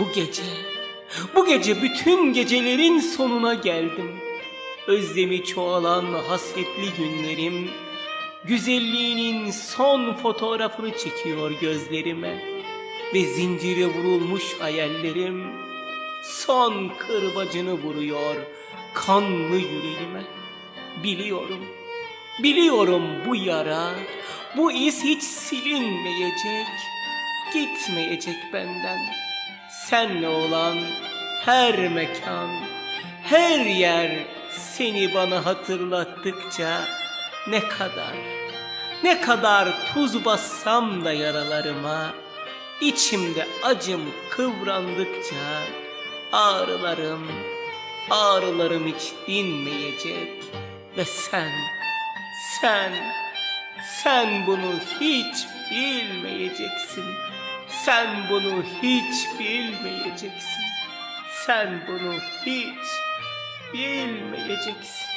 Bu gece, bu gece bütün gecelerin sonuna geldim. Özlemi çoğalan hasretli günlerim, güzelliğinin son fotoğrafını çekiyor gözlerime. Ve zincire vurulmuş hayallerim, son kırbacını vuruyor kanlı yüreğime. Biliyorum, biliyorum bu yara, bu iz hiç silinmeyecek, gitmeyecek benden. Senle olan her mekan, her yer seni bana hatırlattıkça ne kadar, ne kadar tuz bassam da yaralarıma, içimde acım kıvrandıkça ağrılarım, ağrılarım hiç dinmeyecek ve sen, sen, sen bunu hiç bilmeyeceksin. Sen bunu hiç bilmeyeceksin. Sen bunu hiç bilmeyeceksin.